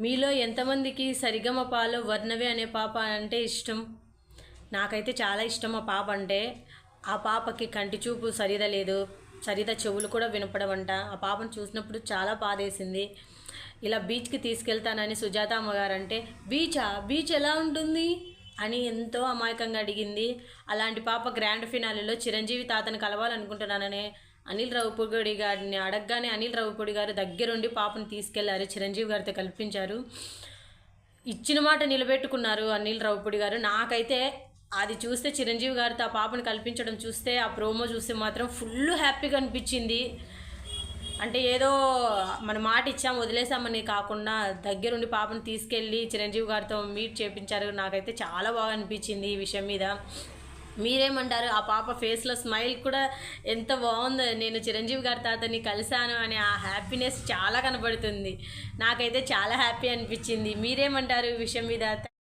మీలో ఎంతమందికి సరిగమపాలో వర్ణవి అనే పాప అంటే ఇష్టం? నాకైతే చాలా ఇష్టం ఆ పాప అంటే ఆ పాపకి కంటి చూపు సరిద లేదు. సరిగా చెవులు కూడా వినపడవంట. ఆ పాపను చూసినప్పుడు చాలా బాధేసింది. ఇలా బీచ్కి తీసుకెళ్తానని సుజాత అమ్మగారు అంటే బీచా బీచ్ ఎలా ఉంటుంది? అని ఎంతో అమాయకంగా అడిగింది. అలాంటి పాప గ్రాండ్ ఫినాలిలో చిరంజీవి తాతను కలవాలనుకుంటున్నానని అనిల్ రావుపూడి గారిని అడగగానే అనిల్ రావుపూడి గారు దగ్గరుండి పాపను తీసుకెళ్ళారు. చిరంజీవి గారితో కల్పించారు. ఇచ్చిన మాట నిలబెట్టుకున్నారు అనిల్ రావుపూడి గారు. నాకైతే అది చూస్తే చిరంజీవి గారితో ఆ పాపను కల్పించడం చూస్తే ఆ ప్రోమో చూస్తే మాత్రం ఫుల్ హ్యాపీగా అనిపించింది. అంటే ఏదో మన మాట ఇచ్చాం వదిలేసామని కాకుండా దగ్గరుండి పాపను తీసుకెళ్ళి చిరంజీవి గారితో మీట్ చేపించారు. నాకైతే చాలా బాగా అనిపించింది ఈ విషయం మీద. మీరేమంటారు? ఆ పాప ఫేస్లో స్మైల్ కూడా ఎంత బాగుందో. నేను చిరంజీవి గారి తాతని కలిశాను అనే ఆ హ్యాపీనెస్ చాలా కనబడుతుంది. నాకైతే చాలా హ్యాపీ అనిపించింది. మీరేమంటారు విషయం మీద?